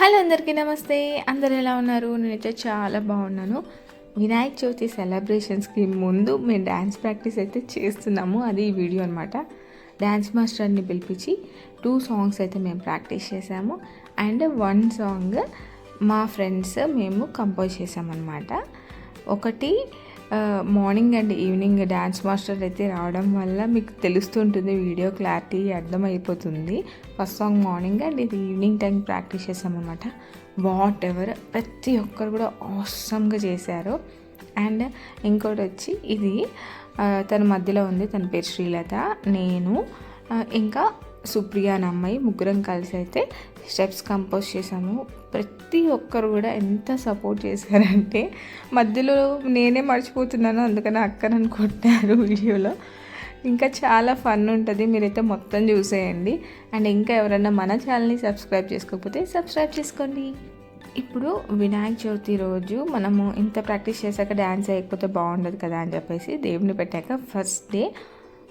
Hello అందరికీ నమస్తే. అందరు ఎలా ఉన్నారు? నేనైతే చాలా బాగున్నాను. వినాయక చవితి సెలబ్రేషన్స్కి ముందు మేము డ్యాన్స్ ప్రాక్టీస్ అయితే చేస్తున్నాము. అది ఈ వీడియో అనమాట డ్యాన్స్ మాస్టర్ని పిలిపించి టూ సాంగ్స్ అయితే మేము ప్రాక్టీస్ చేసాము అండ్ వన్ సాంగ్ మా ఫ్రెండ్స్ మేము కంపోజ్ చేసామన్నమాట ఒకటి morning and evening dance master అయితే రావడం వల్ల మీకు తెలుస్తుంటుంది వీడియో క్లారిటీ అర్థమైపోతుంది. ఫస్ట్ సాంగ్ మార్నింగ్ అండ్ ఇది ఈవినింగ్ టైం ప్రాక్టీస్ చేసామన్నమాట వాట్ ఎవర్ ప్రతి ఒక్కరు కూడా ఆసమ్గా చేశారు. అండ్ ఇంకోటి వచ్చి ఇది తన మధ్యలో ఉంది తన పేరు శ్రీలత. నేను ఇంకా సుప్రియ అని అమ్మాయి ముగ్గురం కలిసి అయితే స్టెప్స్ కంపోజ్ చేసాము ప్రతి ఒక్కరు కూడా ఎంత సపోర్ట్ చేశారంటే మధ్యలో నేనే మర్చిపోతున్నాను అందుకని అక్క నన్ను కొట్టారు వీడియోలో. ఇంకా చాలా ఫన్ ఉంటుంది మీరైతే మొత్తం చూసేయండి. అండ్ ఇంకా ఎవరైనా మన ఛానల్ని సబ్స్క్రైబ్ చేసుకోకపోతే సబ్స్క్రైబ్ చేసుకోండి. ఇప్పుడు వినాయక చవితి రోజు మనము ఇంత ప్రాక్టీస్ చేశాక డ్యాన్స్ వేయకపోతే బాగుండదు కదా అని చెప్పేసి దేవుని పెట్టాక ఫస్ట్ డే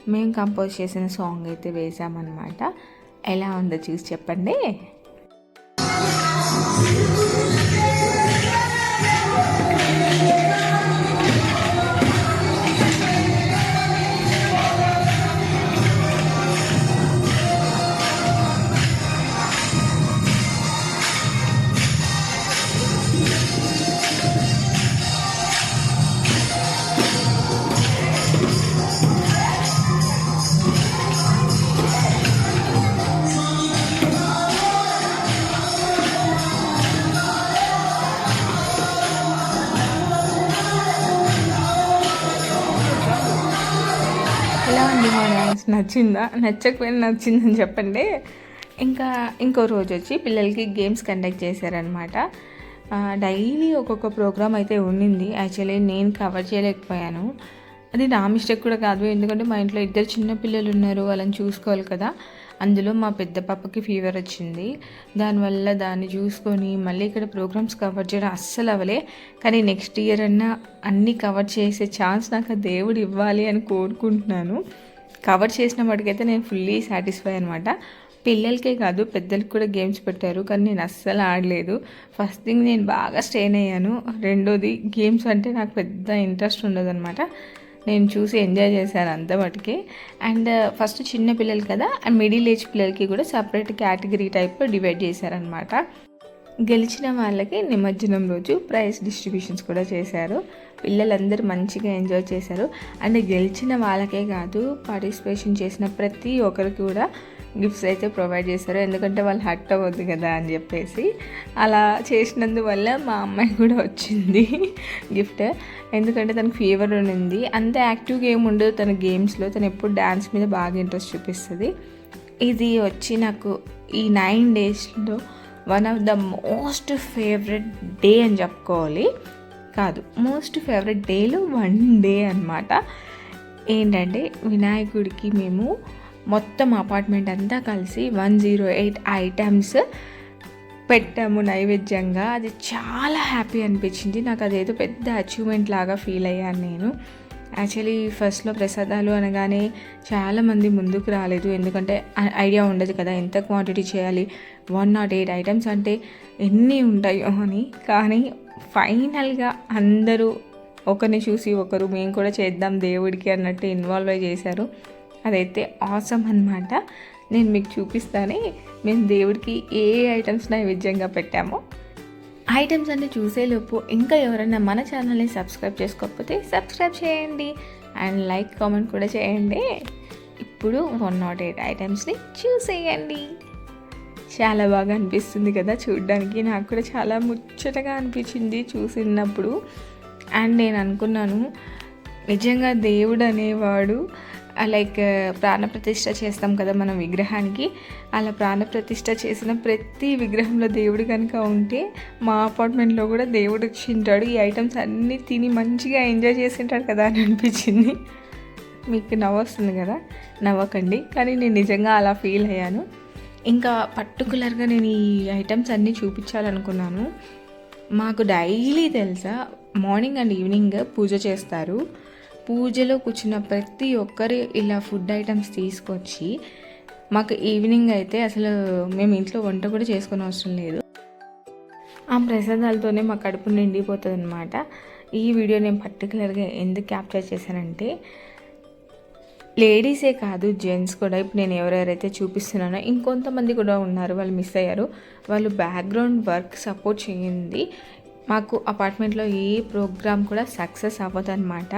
మేము కంపోజ్ చేసిన సాంగ్ అయితే వేసామన్నమాట. ఎలా ఉందో చూసి చెప్పండి. నచ్చిందా? నచ్చకపోయినా నచ్చిందని చెప్పండి. ఇంకా ఇంకో రోజు వచ్చి పిల్లలకి గేమ్స్ కండక్ట్ చేశారనమాట డైలీ ఒక్కొక్క ప్రోగ్రామ్ అయితే ఉండింది. యాక్చువల్లీ నేను కవర్ చేయలేకపోయాను. అది నా మిస్టేక్ కూడా కాదు. ఎందుకంటే మా ఇంట్లో ఇద్దరు చిన్న పిల్లలు ఉన్నారు. వాళ్ళని చూసుకోవాలి కదా. అందులో మా పెద్ద పాపకి ఫీవర్ వచ్చింది. దానివల్ల దాన్ని చూసుకొని మళ్ళీ ఇక్కడ ప్రోగ్రామ్స్ కవర్ చేయడం అస్సలు అవ్వలే. కానీ నెక్స్ట్ ఇయర్ అన్నా అన్నీ కవర్ చేసే ఛాన్స్ నాకు ఆ దేవుడు ఇవ్వాలి అని కోరుకుంటున్నాను. కవర్ చేసిన వాటికైతే నేను ఫుల్లీ సాటిస్ఫై అనమాట పిల్లలకే కాదు పెద్దలకి కూడా గేమ్స్ పెట్టారు. కానీ నేను అస్సలు ఆడలేదు. ఫస్ట్ థింగ్ నేను బాగా స్ట్రెయిన్ అయ్యాను. రెండోది గేమ్స్ అంటే నాకు పెద్ద ఇంట్రెస్ట్ ఉండదన్నమాట. నేను చూసి ఎంజాయ్ చేశాను అంత మటుకి. అండ్ ఫస్ట్ చిన్న పిల్లలు కదా అండ్ మిడిల్ ఏజ్ పిల్లలకి కూడా సపరేట్ కేటగిరీ టైప్లో డివైడ్ చేశారనమాట గెలిచిన వాళ్ళకి నిమజ్జనం రోజు ప్రైజ్ డిస్ట్రిబ్యూషన్స్ కూడా చేశారు. పిల్లలందరూ మంచిగా ఎంజాయ్ చేశారు. అండ్ గెలిచిన వాళ్ళకే కాదు పార్టిసిపేషన్ చేసిన ప్రతి ఒక్కరికి కూడా గిఫ్ట్స్ అయితే ప్రొవైడ్ చేశారు. ఎందుకంటే వాళ్ళు హట్ అవ్వద్దు కదా అని చెప్పేసి. అలా చేసినందువల్ల మా అమ్మాయి కూడా వచ్చింది గిఫ్ట్. ఎందుకంటే తనకు ఫీవర్ ఉండింది అంత యాక్టివ్గా ఏమి ఉండదు తన గేమ్స్లో. తను ఎప్పుడు డ్యాన్స్ మీద బాగా ఇంట్రెస్ట్ చూపిస్తుంది. ఇది వచ్చి నాకు ఈ నైన్ డేస్లో one of the most favourite day అని చెప్పుకోవాలి. కాదు మోస్ట్ ఫేవరెట్ డేలో వన్ డే అనమాట ఏంటంటే వినాయకుడికి మేము మొత్తం అపార్ట్మెంట్ అంతా కలిసి వన్ జీరో ఎయిట్ ఐటమ్స్ పెట్టాము నైవేద్యంగా. అది చాలా హ్యాపీ అనిపించింది. నాకు అదేదో పెద్ద అచీవ్మెంట్ లాగా ఫీల్ అయ్యాను నేను. యాక్చువల్లీ ఫస్ట్లో ప్రసాదాలు అనగానే చాలామంది ముందుకు రాలేదు. ఎందుకంటే ఐడియా ఉండదు కదా ఎంత క్వాంటిటీ చేయాలి? వన్ నాట్ ఎయిట్ ఐటమ్స్ అంటే ఎన్ని ఉంటాయో అని. కానీ ఫైనల్గా అందరూ ఒకరిని చూసి ఒకరు మేము కూడా చేద్దాం దేవుడికి అన్నట్టు ఇన్వాల్వ్ అయి చేశారు. అదైతే ఆసమ్ అన్నమాట. నేను మీకు చూపిస్తానే మేము దేవుడికి ఏ ఐటమ్స్ నైవేద్యంగా పెట్టామో. ఐటమ్స్ అన్ని చూసేలోపు ఇంకా ఎవరైనా మన ఛానల్ని సబ్స్క్రైబ్ చేసుకోకపోతే సబ్స్క్రైబ్ చేయండి. అండ్ లైక్ కామెంట్ కూడా చేయండి. ఇప్పుడు వన్ నాట్ ఎయిట్ ఐటమ్స్ని చూసేయండి. చాలా బాగా అనిపిస్తుంది కదా చూడడానికి. నాకు కూడా చాలా ముచ్చటగా అనిపించింది చూసినప్పుడు. అండ్ నేను అనుకున్నాను నిజంగా దేవుడు అనేవాడు లైక్ ప్రాణప్రతిష్ఠ చేస్తాం కదా మనం విగ్రహానికి. అలా ప్రాణప్రతిష్ఠ చేసిన ప్రతి విగ్రహంలో దేవుడు కనుక ఉంటే మా అపార్ట్మెంట్లో కూడా దేవుడు వచ్చి ఉంటాడు ఈ ఐటమ్స్ అన్నీ తిని మంచిగా ఎంజాయ్ చేసి ఉంటాడు కదా అని అనిపించింది. మీకు నవ్వొస్తుంది కదా? నవ్వకండి. కానీ నేను నిజంగా అలా ఫీల్ అయ్యాను. ఇంకా పర్టికులర్గా నేను ఈ ఐటమ్స్ అన్నీ చూపించాలనుకున్నాను. మాకు డైలీ తెలుసా? మార్నింగ్ అండ్ ఈవినింగ్ పూజ చేస్తారు. పూజలో కూర్చున్న ప్రతి ఒక్కరు ఇలా ఫుడ్ ఐటమ్స్ తీసుకొచ్చి మాకు ఈవినింగ్ అయితే అసలు మేము ఇంట్లో వంట కూడా చేసుకునే అవసరం లేదు. ఆ ప్రసాదాలతోనే మా కడుపు నిండిపోతుంది అనమాట ఈ వీడియో నేను పర్టికులర్గా ఎందుకు క్యాప్చర్ చేశానంటే లేడీసే కాదు జెంట్స్ కూడా ఇప్పుడు నేను ఎవరెవరైతే చూపిస్తున్నానో ఇంకొంతమంది కూడా ఉన్నారు వాళ్ళు మిస్ అయ్యారు. వాళ్ళు బ్యాక్గ్రౌండ్ వర్క్ సపోర్ట్ చేయండి. మాకు అపార్ట్మెంట్లో ఏ ప్రోగ్రామ్ కూడా సక్సెస్ అవ్వదు అనమాట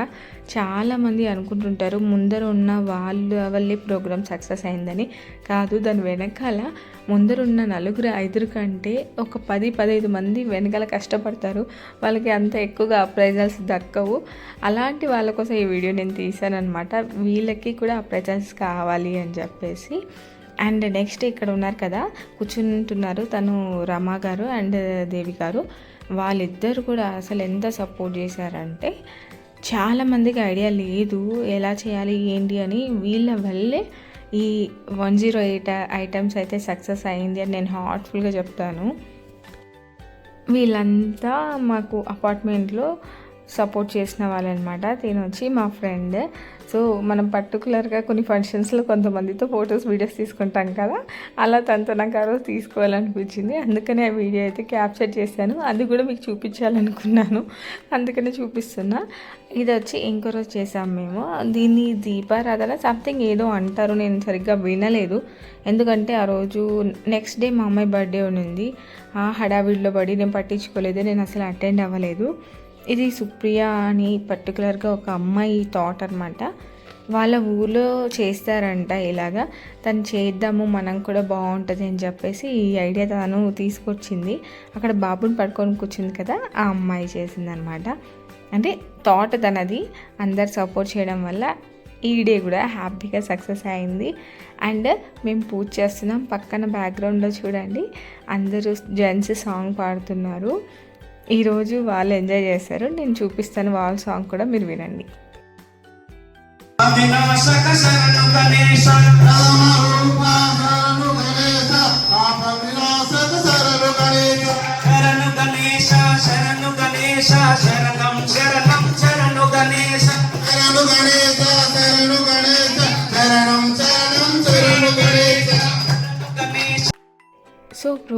చాలామంది అనుకుంటుంటారు ముందర ఉన్న వాళ్ళ వల్లే ప్రోగ్రామ్ సక్సెస్ అయిందని. కాదు దాని వెనకాల ముందరున్న నలుగురు ఐదురు కంటే ఒక పది పదహైదు మంది వెనకాల కష్టపడతారు. వాళ్ళకి అంత ఎక్కువగా అప్రైజల్స్ దక్కవు. అలాంటి వాళ్ళ కోసం ఈ వీడియో నేను తీశానమాట వీళ్ళకి కూడా అప్రైజల్స్ కావాలి అని చెప్పేసి. అండ్ నెక్స్ట్ ఇక్కడ ఉన్నారు కదా కూర్చుంటున్నారు తను రమా గారు అండ్ దేవి గారు. వాళ్ళిద్దరు కూడా అసలు ఎంత సపోర్ట్ చేశారంటే చాలామందికి ఐడియా లేదు ఎలా చేయాలి ఏంటి అని వీళ్ళ వల్లే ఈ వన్ జీరో ఎయిట్ ఐటమ్స్ అయితే సక్సెస్ అయింది అని నేను హార్ట్ఫుల్గా చెప్తాను. వీళ్ళంతా మాకు అపార్ట్మెంట్లో సపోర్ట్ చేసిన వాళ్ళనమాట. తిని వచ్చి మా ఫ్రెండ్. సో మనం పర్టికులర్గా కొన్ని ఫంక్షన్స్లో కొంతమందితో ఫొటోస్ వీడియోస్ తీసుకుంటాం కదా. అలా తనతో నాకు ఆ రోజు తీసుకోవాలనిపించింది. అందుకనే ఆ వీడియో అయితే క్యాప్చర్ చేశాను. అది కూడా మీకు చూపించాలనుకున్నాను. అందుకనే చూపిస్తున్నా. ఇది వచ్చి ఇంకో రోజు చేసాం మేము. దీన్ని దీపారాధన సంథింగ్ ఏదో అంటారు. నేను సరిగ్గా వినలేదు. ఎందుకంటే ఆ రోజు నెక్స్ట్ డే మా అమ్మాయి బర్త్డే ఉంది ఆ హడావిడిలో పడి నేను పట్టించుకోలేదు. నేను అసలు అటెండ్ అవ్వలేదు. ఇది సుప్రియ అని పర్టికులర్గా ఒక అమ్మాయి థాట్ అనమాట వాళ్ళ ఊళ్ళో చేస్తారంట ఇలాగా. తను చేద్దాము మనం కూడా బాగుంటుంది అని చెప్పేసి ఈ ఐడియా తను తీసుకొచ్చింది. అక్కడ బాబుని పడుకొని కూర్చుంది కదా ఆ అమ్మాయి చేసిందనమాట అంటే థాట్ తనది. అందరు సపోర్ట్ చేయడం వల్ల ఈ డే కూడా హ్యాపీగా సక్సెస్ అయింది. అండ్ మేము పూజ చేస్తున్నాం. పక్కన బ్యాక్గ్రౌండ్లో చూడండి. అందరూ జెంట్స్ సాంగ్ పాడుతున్నారు. ఈరోజు వాళ్ళు ఎంజాయ్ చేశారు. నేను చూపిస్తాను వాళ్ళ సాంగ్ కూడా మీరు వినండి. శరణం శరణం.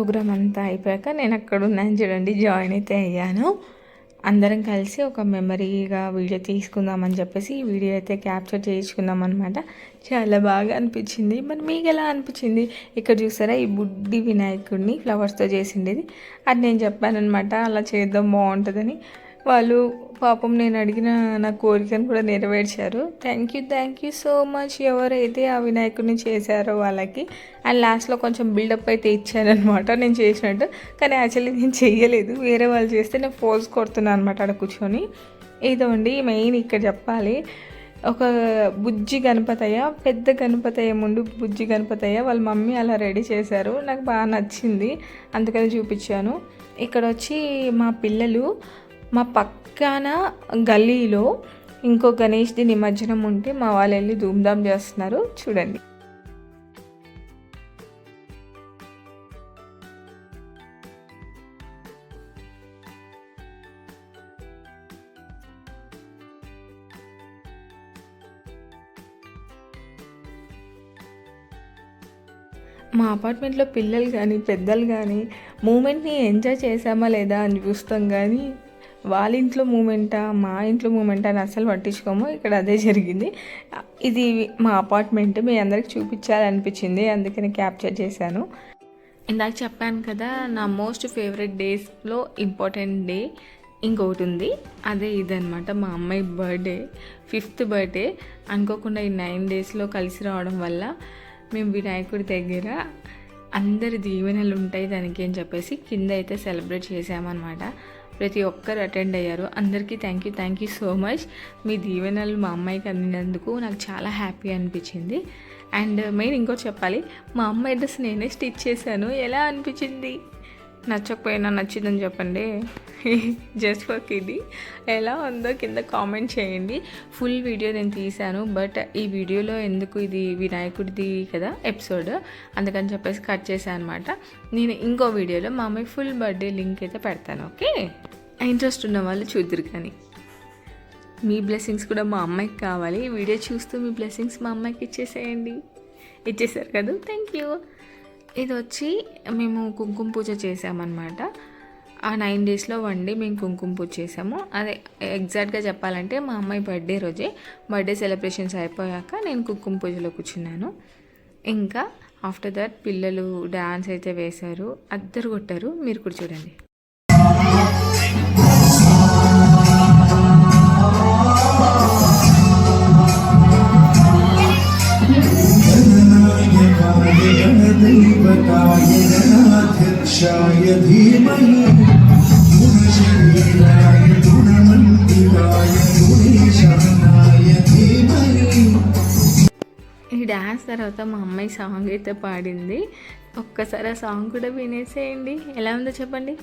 ప్రోగ్రామ్ అంతా అయిపోయాక నేను అక్కడ ఉన్నాను చూడండి జాయిన్ అయితే అయ్యాను. అందరం కలిసి ఒక మెమరీగా వీడియో తీసుకుందామని చెప్పేసి ఈ వీడియో అయితే క్యాప్చర్ చేయించుకుందాం అనమాట చాలా బాగా అనిపించింది. మరి మీకు ఎలా అనిపించింది? ఇక్కడ చూసారా ఈ బుడ్డి వినాయకుడిని ఫ్లవర్స్తో చేసిండేది. అది నేను చెప్పానమాట అలా చేద్దాం బాగుంటుందని. వాళ్ళు పాపం నేను అడిగిన నా కోరికను కూడా నెరవేర్చారు. Thank you thank you so much ఎవరైతే ఆ వినాయకుడిని చేశారో వాళ్ళకి. అండ్ లాస్ట్లో కొంచెం బిల్డప్ అయితే ఇచ్చానమాట నేను చేసినట్టు. కానీ యాక్చువల్లీ నేను చేయలేదు వేరే వాళ్ళు చేస్తే నేను ఫోర్స్ కొడుతున్నాను అనమాట అక్కడ కూర్చొని. ఇదండి మెయిన్ ఇక్కడ చెప్పాలి. ఒక బుజ్జి గణపతయ్య పెద్ద గణపతయ్య ముందు బుజ్జి గణపతయ్య వాళ్ళ మమ్మీ అలా రెడీ చేశారు. నాకు బాగా నచ్చింది. అందుకని చూపించాను. ఇక్కడ వచ్చి మా పిల్లలు మా పక్కన గల్లీలో ఇంకో గణేష్ది నిమజ్జనం ఉంటే మా వాళ్ళు వెళ్ళి ధూమ్ధామ్ చేస్తున్నారు. చూడండి. మా అపార్ట్మెంట్లో పిల్లలు కానీ పెద్దలు కానీ మూమెంట్ని ఎంజాయ్ చేసామా లేదా అని చూస్తాం కానీ వాళ్ళ ఇంట్లో మూమెంటా మా ఇంట్లో మూమెంటా అని అసలు పట్టించుకోము. ఇక్కడ అదే జరిగింది. ఇది మా అపార్ట్మెంట్ మీ అందరికి చూపించాలనిపించింది. అందుకని క్యాప్చర్ చేశాను. ఇందాక చెప్పాను కదా నా మోస్ట్ ఫేవరెట్ డేస్లో ఇంపార్టెంట్ డే ఇంకొకటి ఉంది. అదే ఇదనమాట మా అమ్మాయి బర్త్డే ఫిఫ్త్ బర్త్డే. అనుకోకుండా ఈ నైన్ డేస్లో కలిసి రావడం వల్ల మేము వినాయకుడి దగ్గర అందరి దీవెనలు ఉంటాయి దానికి అని చెప్పేసి కింద అయితే సెలబ్రేట్ చేసామన్నమాట ప్రతి ఒక్కరు అటెండ్ అయ్యారు. అందరికీ thank you thank you so much మీ దీవెనలు మా అమ్మాయికి అందినందుకు నాకు చాలా హ్యాపీ అనిపించింది. అండ్ మెయిన్ ఇంకోటి చెప్పాలి మా అమ్మాయి డ్రెస్ నేనే స్టిచ్ చేశాను. ఎలా అనిపించింది? నచ్చకపోయినా నచ్చిందని చెప్పండి. జస్ట్ ఫర్ ఇది ఎలా ఉందో కింద కామెంట్ చేయండి. ఫుల్ వీడియో నేను తీశాను బట్ ఈ వీడియోలో ఎందుకు ఇది వినాయకుడిది కదా ఎపిసోడ్ అందుకని చెప్పేసి కట్ చేశాను అనమాట నేను ఇంకో వీడియోలో మా అమ్మాయి ఫుల్ బర్త్డే లింక్ అయితే పెడతాను ఓకే ఇంట్రెస్ట్ ఉన్న వాళ్ళు చూద్దరు కానీ. మీ బ్లెస్సింగ్స్ కూడా మా అమ్మాయికి కావాలి. ఈ వీడియో చూస్తూ మీ బ్లెస్సింగ్స్ మా అమ్మాయికి ఇచ్చేసేయండి. ఇచ్చేసారు కదా? థ్యాంక్ యూ ఇది వచ్చి మేము కుంకుమ పూజ చేసామన్నమాట ఆ నైన్ డేస్లో వండి మేము కుంకుమ పూజ చేసాము అదే ఎగ్జాక్ట్గా చెప్పాలంటే మా అమ్మాయి బర్త్డే రోజే. బర్త్డే సెలబ్రేషన్స్ అయిపోయాక నేను కుంకుమ పూజలో కూర్చున్నాను. ఇంకా ఆఫ్టర్ దట్ పిల్లలు డ్యాన్స్ అయితే వేశారు. అద్దరు కొట్టారు. మీరు కూడా చూడండి. गणदैवताय गणाध्यक्षाय धीमहि गुणशरीराय गुणमन्दिराय गुणेशानाय धीमहि ఈ డ్యాన్స్ తర్వాత మా అమ్మాయి సాంగ్ అయితే పాడింది ఒక్కసారి ఆ సాంగ్ కూడా వినేసేయండి ఎలా ఉందో చెప్పండి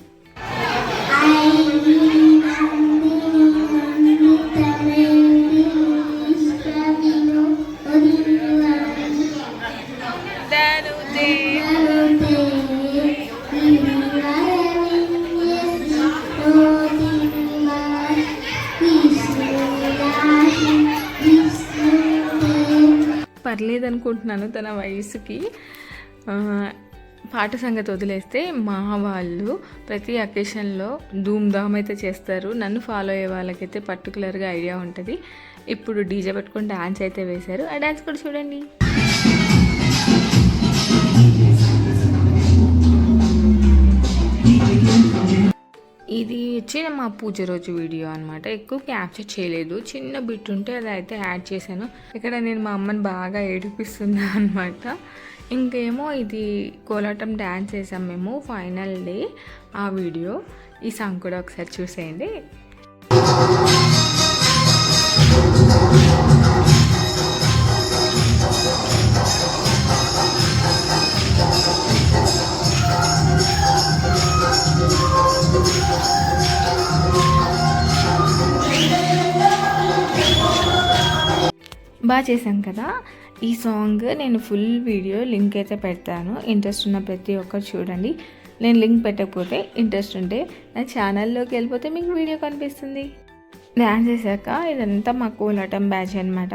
పర్లేదు అనుకుంటున్నాను తన వయసుకి. పాట సంగతి వదిలేస్తే మా వాళ్ళు ప్రతి అకేషన్లో ధూమ్ ధామ్ అయితే చేస్తారు. నన్ను ఫాలో అయ్యే వాళ్ళకైతే పర్టికులర్గా ఐడియా ఉంటుంది. ఇప్పుడు డీజే పెట్టుకొని డ్యాన్స్ అయితే వేశారు. ఆ డ్యాన్స్ కూడా చూడండి. ఇది వచ్చి మా పూజ రోజు వీడియో అనమాట ఎక్కువ క్యాప్చర్ చేయలేదు. చిన్న బిట్ ఉంటే అది అయితే యాడ్ చేశాను. ఇక్కడ నేను మా అమ్మని బాగా ఏడిపిస్తున్నా అనమాట ఇంకేమో ఇది కోలాటం డ్యాన్స్ వేసాం మేము ఫైనల్ డే ఆ వీడియో ఈ సాంగ్ కూడా ఒకసారి చూసేయండి. బాగా చేశాం కదా. ఈ సాంగ్ నేను ఫుల్ వీడియో లింక్ అయితే పెడతాను. ఇంట్రెస్ట్ ఉన్న ప్రతి ఒక్కరు చూడండి. నేను లింక్ పెట్టకపోతే ఇంట్రెస్ట్ ఉంటే నా ఛానల్లోకి వెళ్ళిపోతే మీకు వీడియో కనిపిస్తుంది. డ్యాన్స్ చేశాక ఇదంతా మా కోలాటం బ్యాచ్ అనమాట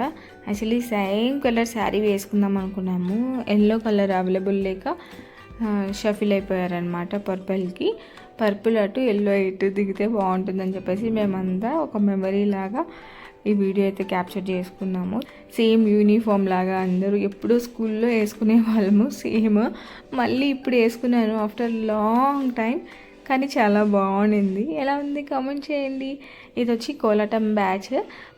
యాక్చువల్లీ సేమ్ కలర్ శారీ వేసుకుందాం అనుకున్నాము. ఎల్లో కలర్ అవైలబుల్ లేక షఫిల్ అయిపోయారనమాట పర్పుల్కి. పర్పుల్ అటు ఎల్లో ఇటు దిగితే బాగుంటుందని చెప్పేసి మేమంతా ఒక మెమరీ లాగా ఈ వీడియో అయితే క్యాప్చర్ చేసుకున్నాము. సేమ్ యూనిఫామ్ లాగా అందరూ ఎప్పుడూ స్కూల్లో వేసుకునే వాళ్ళము సేమ్. మళ్ళీ ఇప్పుడు వేసుకున్నాను ఆఫ్టర్ లాంగ్ టైం కానీ చాలా బాగుండింది. ఎలా ఉంది కామెంట్ చేయండి. ఇది వచ్చి కోలాటం బ్యాచ్.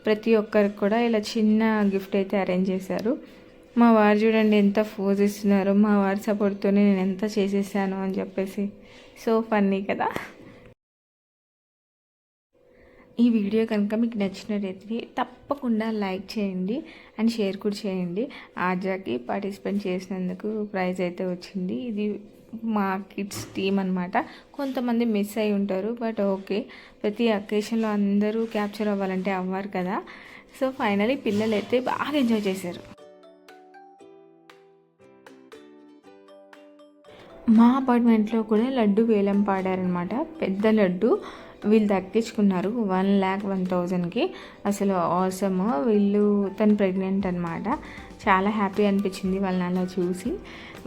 ప్రతి ఒక్కరికి కూడా ఇలా చిన్న గిఫ్ట్ అయితే అరేంజ్ చేశారు. మా వారు చూడండి ఎంత ఫోజ్ ఇస్తున్నారు. మా వారి సపోర్ట్తోనే నేను ఎంత చేసేసాను అని చెప్పేసి. సో ఫన్నీ కదా. ఈ వీడియో కనుక మీకు నచ్చినట్టయితే తప్పకుండా లైక్ చేయండి అండ్ షేర్ కూడా చేయండి. ఆజాకి పార్టిసిపేట్ చేసినందుకు ప్రైజ్ అయితే వచ్చింది. ఇది మా కిడ్స్ టీమ్ అనమాట కొంతమంది మిస్ అయి ఉంటారు బట్ ఓకే. ప్రతి అకేషన్లో అందరూ క్యాప్చర్ అవ్వాలంటే అవ్వరు కదా. సో ఫైనలీ పిల్లలు అయితే బాగా ఎంజాయ్ చేశారు. మా అపార్ట్మెంట్లో కూడా లడ్డు వేలం పాడారనమాట పెద్ద లడ్డు. వీళ్ళు దక్కించుకున్నారు వన్ ల్యాక్ వన్ థౌజండ్కి. అసలు అవసరం వీళ్ళు తను ప్రెగ్నెంట్ అనమాట చాలా హ్యాపీ అనిపించింది వాళ్ళని అలా చూసి.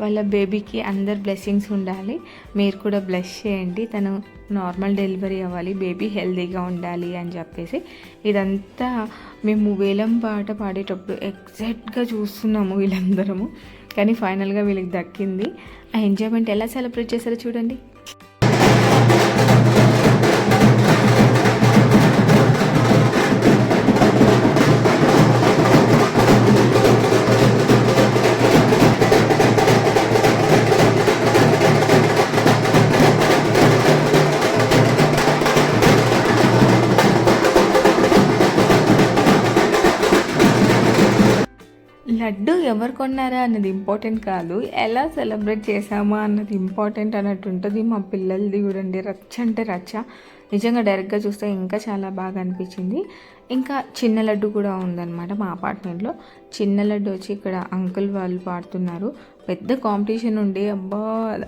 వాళ్ళ బేబీకి అందరు బ్లెస్సింగ్స్ ఉండాలి. మీరు కూడా బ్లెస్ చేయండి. తను నార్మల్ డెలివరీ అవ్వాలి. బేబీ హెల్తీగా ఉండాలి అని చెప్పేసి. ఇదంతా మేము వేలం పాట పాడేటప్పుడు ఎగ్జాక్ట్గా చూస్తున్నాము వీళ్ళందరము. కానీ ఫైనల్గా వీళ్ళకి దక్కింది. ఆ ఎంజాయ్మెంట్ ఎలా సెలబ్రేట్ చేశారో చూడండి. కొన్నారా అన్నది ఇంపార్టెంట్ కాదు. ఎలా సెలబ్రేట్ చేసామా అన్నది ఇంపార్టెంట్ అన్నట్టు ఉంటుంది మా పిల్లలది చూడండి రచ్చ అంటే రచ్చ. నిజంగా డైరెక్ట్గా చూస్తే ఇంకా చాలా బాగా అనిపించింది. ఇంకా చిన్న లడ్డు కూడా ఉందన్నమాట మా అపార్ట్మెంట్లో చిన్న లడ్డు వచ్చి ఇక్కడ అంకుల్ వాళ్ళు పాడుతున్నారు. పెద్ద కాంపిటీషన్ ఉండి. అబ్బా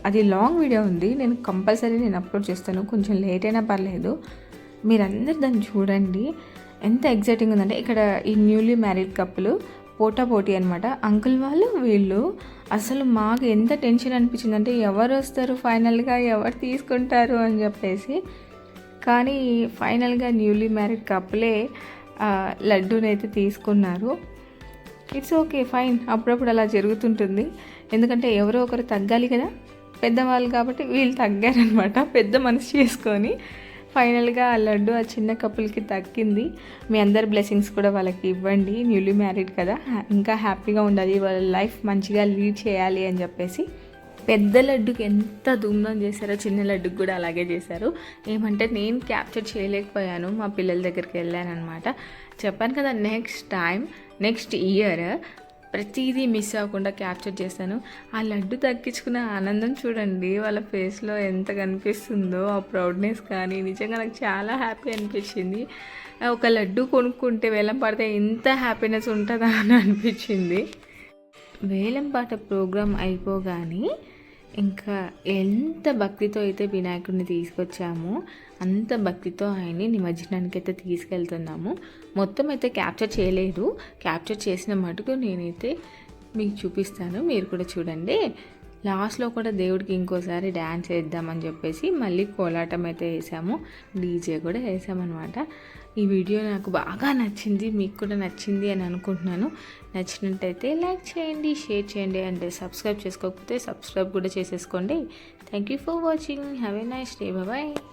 అది లాంగ్ వీడియో ఉంది. నేను కంపల్సరీ నేను అప్లోడ్ చేస్తాను. కొంచెం లేట్ అయినా పర్లేదు. మీరందరూ దాన్ని చూడండి. ఎంత ఎగ్జైటింగ్ ఉందంటే ఇక్కడ ఈ న్యూలీ మ్యారీడ్ కప్పులు పోటా పోటీ అనమాట అంకుల్ వాళ్ళు వీళ్ళు అసలు మాకు ఎంత టెన్షన్ అనిపించిందంటే ఎవరు వస్తారు ఫైనల్గా ఎవరు తీసుకుంటారు అని చెప్పేసి. కానీ ఫైనల్గా న్యూలీ మ్యారీడ్ కప్పులే లడ్డూనైతే తీసుకున్నారు. It's okay fine. అప్పుడప్పుడు అలా జరుగుతుంటుంది. ఎందుకంటే ఎవరో ఒకరు తగ్గాలి కదా. పెద్దవాళ్ళు కాబట్టి వీళ్ళు తగ్గారనమాట పెద్ద మనసు చేసుకొని. ఫైనల్గా ఆ లడ్డు ఆ చిన్న కపుల్కి తగ్గింది మీ అందరి బ్లెస్సింగ్స్ కూడా వాళ్ళకి ఇవ్వండి. న్యూలీ మ్యారీడ్ కదా. ఇంకా హ్యాపీగా ఉండాలి. వాళ్ళ లైఫ్ మంచిగా లీడ్ చేయాలి అని చెప్పేసి పెద్ద లడ్డుకి ఎంత ధూమ్ధాం చేశారో చిన్న లడ్డుకి కూడా అలాగే చేశారు. ఏమంటే నేను క్యాప్చర్ చేయలేకపోయాను. మా పిల్లల దగ్గరికి వెళ్ళానమాట చెప్పాను కదా నెక్స్ట్ టైం నెక్స్ట్ ఇయర్ ప్రతిదీ మిస్ అవ్వకుండా క్యాప్చర్ చేశాను. ఆ లడ్డు తగ్గించుకున్న ఆనందం చూడండి వాళ్ళ ఫేస్లో ఎంత కనిపిస్తుందో ఆ ప్రౌడ్నెస్ కానీ నిజంగా నాకు చాలా హ్యాపీ అనిపించింది. ఒక లడ్డు కొనుక్కుంటే వేలం పడితే ఎంత హ్యాపీనెస్ ఉంటుందా అని అనిపించింది. వేలంపాట ప్రోగ్రాం అయిపోగానే ఇంకా ఎంత భక్తితో అయితే వినాయకుడిని తీసుకొచ్చామో అంత భక్తితో ఆయన్ని నిమజ్జనానికి అయితే తీసుకెళ్తున్నాము. మొత్తం అయితే క్యాప్చర్ చేయలేదు. క్యాప్చర్ చేసిన మటుకు నేనైతే మీకు చూపిస్తాను. మీరు కూడా చూడండి. లాస్ట్లో కూడా దేవుడికి ఇంకోసారి డ్యాన్స్ వేద్దామని చెప్పేసి మళ్ళీ కోలాటం అయితే వేసాము. డీజే కూడా వేసామన్నమాట. ఈ వీడియో నాకు బాగా నచ్చింది. మీకు కూడా నచ్చింది అని అనుకుంటున్నాను. నచ్చినట్టయితే లైక్ చేయండి షేర్ చేయండి అంటే సబ్స్క్రైబ్ చేసుకోకపోతే సబ్స్క్రైబ్ కూడా చేసేసుకోండి. Thank you for watching. Have a nice day. Bye.